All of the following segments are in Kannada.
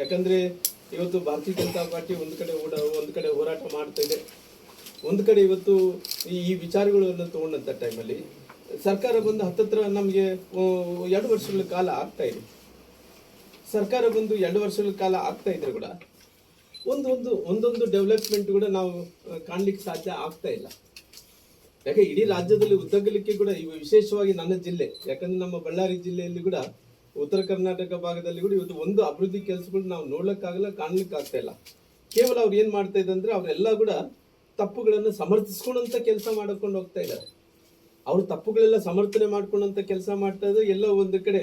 ಯಾಕಂದ್ರೆ ಇವತ್ತು ಭಾರತೀಯ ಜನತಾ ಪಾರ್ಟಿ ಒಂದು ಕಡೆ ಓಡ ಒಂದು ಕಡೆ ಹೋರಾಟ ಮಾಡ್ತಾ ಇದೆ. ಒಂದು ಕಡೆ ಇವತ್ತು ಈ ವಿಚಾರಗಳನ್ನು ತಗೊಂಡಂತ ಟೈಮಲ್ಲಿ ಸರ್ಕಾರ ಬಂದು ಹತ್ತತ್ರ ನಮಗೆ ಎರಡು ವರ್ಷಗಳ ಕಾಲ ಆಗ್ತಾ ಇದೆ. ಸರ್ಕಾರ ಬಂದು ಎರಡು ವರ್ಷಗಳ ಕಾಲ ಆಗ್ತಾ ಇದ್ರೆ ಕೂಡ ಒಂದೊಂದು ಒಂದು, ಒಂದೊಂದು ಡೆವಲಪ್ಮೆಂಟ್ ಕೂಡ ನಾವು ಕಾಣ್ಲಿಕ್ಕೆ ಸಾಧ್ಯ ಆಗ್ತಾ ಇಲ್ಲ. ಯಾಕೆ, ಇಡೀ ರಾಜ್ಯದಲ್ಲಿ ಉದ್ದಗಲಿಕ್ಕೆ ಕೂಡ ಇವು ವಿಶೇಷವಾಗಿ ನನ್ನ ಜಿಲ್ಲೆ, ಯಾಕಂದ್ರೆ ನಮ್ಮ ಬಳ್ಳಾರಿ ಜಿಲ್ಲೆಯಲ್ಲಿ ಕೂಡ ಉತ್ತರ ಕರ್ನಾಟಕ ಭಾಗದಲ್ಲಿ ಕೂಡ ಇವತ್ತು ಒಂದು ಅಭಿವೃದ್ಧಿ ಕೆಲಸಗಳು ನಾವು ನೋಡ್ಲಿಕ್ಕಾಗಲ್ಲ ಕಾಣ್ಲಿಕ್ಕೆ ಆಗ್ತಾ ಇಲ್ಲ. ಕೇವಲ ಅವ್ರು ಏನು ಮಾಡ್ತಾ ಇದ್ದಂದ್ರೆ ಅವರೆಲ್ಲ ಕೂಡ ತಪ್ಪುಗಳನ್ನು ಸಮರ್ಥಿಸ್ಕೊಂಡಂತ ಕೆಲಸ ಮಾಡ್ಕೊಂಡು ಹೋಗ್ತಾ ಇದ್ದಾರೆ. ಅವ್ರ ತಪ್ಪುಗಳೆಲ್ಲ ಸಮರ್ಥನೆ ಮಾಡ್ಕೊಂಡಂತ ಕೆಲಸ ಮಾಡ್ತಾ ಇದ್ದಾರೆ ಎಲ್ಲ ಒಂದು ಕಡೆ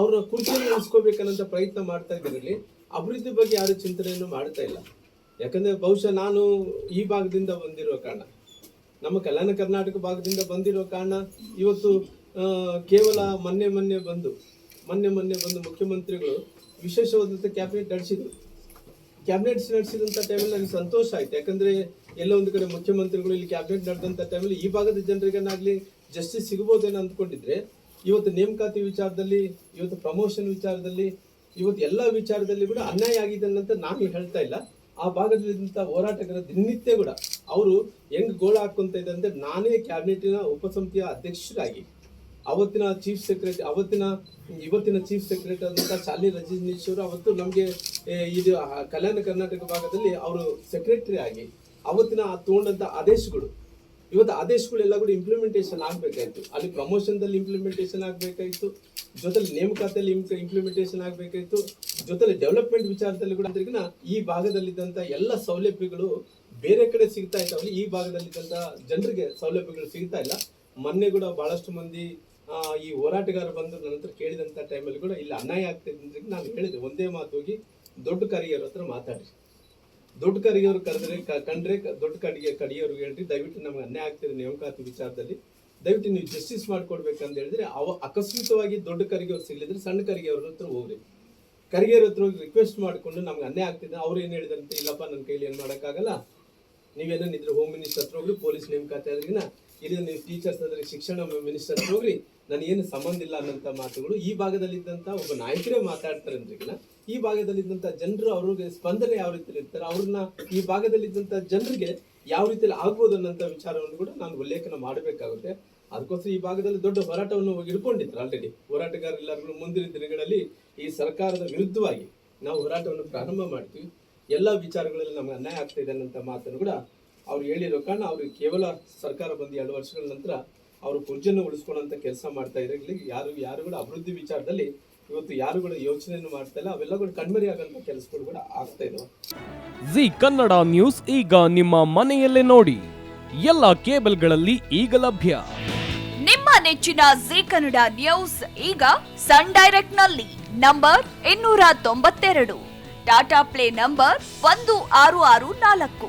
ಅವ್ರ ಕುರ್ಚಿಯನ್ನು ಉಳಿಸ್ಕೋಬೇಕನ್ನಂತ ಪ್ರಯತ್ನ ಮಾಡ್ತಾ ಇದ್ದಾರೆ ಅಭಿವೃದ್ಧಿ ಬಗ್ಗೆ ಯಾರು ಚಿಂತನೆಯನ್ನು ಮಾಡ್ತಾ ಇಲ್ಲ. ಯಾಕಂದ್ರೆ ಬಹುಶಃ ನಾನು ಈ ಭಾಗದಿಂದ ಬಂದಿರೋ ಕಾರಣ. ನಮ್ಮ ಕಲ್ಯಾಣ ಕರ್ನಾಟಕ ಭಾಗದಿಂದ ಬಂದಿರೋ ಕಾರಣ ಇವತ್ತು ಕೇವಲ ಮೊನ್ನೆ ಮೊನ್ನೆ ಬಂದು, ಮೊನ್ನೆ ಮೊನ್ನೆ ಬಂದು ಮುಖ್ಯಮಂತ್ರಿಗಳು ವಿಶೇಷವಾದಂಥ ಕ್ಯಾಬಿನೆಟ್ ನಡೆಸಿದ್ರು. ಕ್ಯಾಬಿನೆಟ್ ನಡೆಸಿದಂಥ ಟೈಮಲ್ಲಿ ನನಗೆ ಸಂತೋಷ ಆಯ್ತು. ಯಾಕಂದರೆ ಎಲ್ಲ ಒಂದು ಕಡೆ ಮುಖ್ಯಮಂತ್ರಿಗಳು ಇಲ್ಲಿ ಕ್ಯಾಬಿನೆಟ್ ನಡೆದಂಥ ಟೈಮಲ್ಲಿ ಈ ಭಾಗದ ಜನರಿಗೇನಾಗಲಿ ಜಸ್ಟಿಸ್ ಸಿಗ್ಬೋದೇನೋ ಅಂದ್ಕೊಂಡಿದ್ರೆ, ಇವತ್ತು ನೇಮಕಾತಿ ವಿಚಾರದಲ್ಲಿ, ಇವತ್ತು ಪ್ರಮೋಷನ್ ವಿಚಾರದಲ್ಲಿ, ಇವತ್ತು ಎಲ್ಲ ವಿಚಾರದಲ್ಲಿ ಕೂಡ ಅನ್ಯಾಯ ಆಗಿದೆ ಅನ್ನಂತ ನಾನು ಹೇಳ್ತಾ ಇಲ್ಲ. ಆ ಭಾಗದಲ್ಲಿದ್ದಂಥ ಹೋರಾಟಗಾರ ದಿನನಿತ್ಯ ಕೂಡ, ಅವರು ಹೆಂಗ್ ಗೋಳ ಹಾಕ್ಕೊತ ಇದ್ದಾರೆ ಅಂದ್ರೆ ನಾನೇ ಕ್ಯಾಬಿನೆಟಿನ ಉಪಸಮಿತಿಯ ಅಧ್ಯಕ್ಷರಾಗಿ ಅವತ್ತಿನ ಚೀಫ್ ಸೆಕ್ರೆಟರಿ ಅವತ್ತಿನ, ಇವತ್ತಿನ ಚೀಫ್ ಸೆಕ್ರೆಟರಿ ಅಂತ ಶಾಲಿ ರಜನೀಶ್ ಅವತ್ತು ನಮಗೆ ಇದು ಕಲ್ಯಾಣ ಕರ್ನಾಟಕ ಭಾಗದಲ್ಲಿ ಅವರು ಸೆಕ್ರೆಟರಿ ಆಗಿ ಅವತ್ತಿನ ಆ ತಗೊಂಡಂತ ಆದೇಶಗಳು, ಇವತ್ತು ಆದೇಶಗಳೆಲ್ಲ ಕೂಡ ಇಂಪ್ಲಿಮೆಂಟೇಷನ್ ಆಗಬೇಕಾಯಿತು. ಅಲ್ಲಿ ಪ್ರಮೋಷನ್ದಲ್ಲಿ ಇಂಪ್ಲಿಮೆಂಟೇಷನ್ ಆಗಬೇಕಾಯಿತು. ಜೊತೆಲಿ ನೇಮಕಾತಿಯಲ್ಲಿ ಇಂಪ್ಲಿಮೆಂಟೇಷನ್ ಆಗಬೇಕಾಯಿತು. ಜೊತೆಲಿ ಡೆವಲಪ್ಮೆಂಟ್ ವಿಚಾರದಲ್ಲಿ ಕೂಡ ಈ ಭಾಗದಲ್ಲಿದ್ದಂಥ ಎಲ್ಲ ಸೌಲಭ್ಯಗಳು ಬೇರೆ ಕಡೆ ಸಿಗ್ತಾ ಅಲ್ಲಿ ಈ ಭಾಗದಲ್ಲಿದ್ದಂಥ ಜನರಿಗೆ ಸೌಲಭ್ಯಗಳು ಸಿಗ್ತಾ ಇಲ್ಲ. ಮೊನ್ನೆ ಕೂಡ ಭಾಳಷ್ಟು ಮಂದಿ ಈ ಹೋರಾಟಗಾರ ಬಂದು ನನ್ನ ಹತ್ರ ಕೇಳಿದಂಥ ಟೈಮಲ್ಲಿ ಕೂಡ ಇಲ್ಲಿ, ಅನ್ಯಾಯ ಆಗ್ತಿದೆ ಅಂತ ನಾನು ಹೇಳಿದೆ. ಒಂದೇ ಮಾತು ಹೋಗಿ, ದೊಡ್ಡ ಕರಿಯರ ಹತ್ರ ಮಾತಾಡಿ. ದೊಡ್ಡ ಕರಿಯವರು ಕರೆದ್ರೆ ಕಂಡ್ರೆ ದೊಡ್ಡ ಕಡಿಗೆ ಕಡಿಯೋರ್ಗೆ ಹೇಳ್ರಿ, ದಯವಿಟ್ಟು ನಮ್ಗೆ ಅನ್ಯಾಯ ಆಗ್ತಿದೆ ನೇಮಕಾತಿ ವಿಚಾರದಲ್ಲಿ. ದಯವಿಟ್ಟು ನೀವು ಜಸ್ಟಿಸ್ ಮಾಡ್ಕೊಡ್ಬೇಕಂತ ಹೇಳಿದ್ರೆ, ಅವ, ಅಕಸ್ಮಿತವಾಗಿ ದೊಡ್ಡ ಕರಿಗೆಯವ್ರು ಸಿಗ್ಲಿದ್ರೆ ಸಣ್ಣ ಕರಿಗೆಯವ್ರ ಹತ್ರ ಹೋಗ್ರಿ. ಕರಿಗೆಯವ್ರ ಹತ್ರ ಹೋಗಿ ರಿಕ್ವೆಸ್ಟ್ ಮಾಡಿಕೊಂಡು ನಮ್ಗೆ ಅನ್ಯಾಯ ಆಗ್ತಿದೆ, ಅವ್ರು ಏನ್ ಹೇಳಿದಂತೆ ಇಲ್ಲಪ್ಪ ನನ್ನ ಕೈಲಿ ಏನು ಮಾಡೋಕ್ಕಾಗಲ್ಲ. ನೀವೇನಿದ್ರೆ ಹೋಮ್ ಮಿನಿಸ್ಟರ್ ಹತ್ರ ಹೋಗ್ರಿ ಪೊಲೀಸ್ ನೇಮಕಾತಿ ಆದ್ರಿಗಿನ ಇಲ್ಲಿ ನೀವು ಟೀಚರ್ಸ್ ಅಂದ್ರೆ ಶಿಕ್ಷಣ ಮಿನಿಸ್ಟರ್ ಹೋಗ್ರಿ. ನಾನು ಏನು ಸಂಬಂಧ ಇಲ್ಲ ಅನ್ನಂತ ಮಾತುಗಳು ಈ ಭಾಗದಲ್ಲಿದ್ದಂಥ ಒಬ್ಬ ನಾಯಕರೇ ಮಾತಾಡ್ತಾರೆ ಅಂದ್ರಿಗಿನ ಈ ಭಾಗದಲ್ಲಿದ್ದಂಥ ಜನರು ಅವ್ರಿಗೆ ಸ್ಪಂದನೆ ಯಾವ ರೀತಿ ಇರ್ತಾರೆ, ಅವ್ರನ್ನ ಈ ಭಾಗದಲ್ಲಿದ್ದಂಥ ಜನರಿಗೆ ಯಾವ ರೀತಿಯಲ್ಲಿ ಆಗ್ಬೋದು ಅನ್ನೋಂಥ ವಿಚಾರವನ್ನು ಕೂಡ ನಾನು ಉಲ್ಲೇಖನ ಮಾಡಬೇಕಾಗುತ್ತೆ. ಅದಕ್ಕೋಸ್ಕರ ಈ ಭಾಗದಲ್ಲಿ ದೊಡ್ಡ ಹೋರಾಟವನ್ನು ಇಟ್ಕೊಂಡಿದ್ರು ಆಲ್ರೆಡಿ ಹೋರಾಟಗಾರರೆಲ್ಲರೂ ಮುಂದಿನ ದಿನಗಳಲ್ಲಿ ಈ ಸರ್ಕಾರದ ವಿರುದ್ಧವಾಗಿ ನಾವು ಹೋರಾಟವನ್ನು ಪ್ರಾರಂಭ ಮಾಡ್ತೀವಿ. ಎಲ್ಲ ವಿಚಾರಗಳಲ್ಲಿ ನಮಗೆ ಅನ್ಯಾಯ ಆಗ್ತಾ ಇದೆ ಅನ್ನೋಂಥ ಮಾತನ್ನು ಕೂಡ ಅವ್ರು ಹೇಳಿರೋ ಕಾರಣ ಅವ್ರಿಗೆ ಕೇವಲ ಸರ್ಕಾರ ಬಂದು ಎರಡು ವರ್ಷಗಳ ನಂತರ ಅವರು ಕುರ್ಜನ್ನು ಉಳಿಸ್ಕೊಳ್ಳೋಂಥ ಕೆಲಸ ಮಾಡ್ತಾ ಇರಲಿ ಇಲ್ಲಿ ಯಾರು ಯಾರುಗಳ ಕೂಡ ಅಭಿವೃದ್ಧಿ ವಿಚಾರದಲ್ಲಿ ಇವತ್ತು ಯಾರುಗಳ ಕೂಡ ಯೋಚನೆಯನ್ನು ಮಾಡ್ತಾ ಇಲ್ಲ ಅವೆಲ್ಲ ಕೂಡ ಕಣ್ಮರಿ ಆಗೋಂಥ ಕೆಲಸಗಳು ಕೂಡ ಆಗ್ತಾ ಇದಾವೆ. ಜಿ ಕನ್ನಡ ನ್ಯೂಸ್ ಈಗ ನಿಮ್ಮ ಮನೆಯಲ್ಲೇ ನೋಡಿ. ಎಲ್ಲ ಕೇಬಲ್ಗಳಲ್ಲಿ ಈಗ ಲಭ್ಯ. ನಿಮ್ಮ ನೆಚ್ಚಿನ ಜಿ ಕನ್ನಡ ನ್ಯೂಸ್ ಈಗ ಸನ್ ಡೈರೆಕ್ಟ್ನಲ್ಲಿ ನಂಬರ್ ಇನ್ನೂರ ತೊಂಬತ್ತೆರಡು. ಟಾಟಾ ಪ್ಲೇ ನಂಬರ್ ಒಂದು ಆರು ಆರು ನಾಲ್ಕು.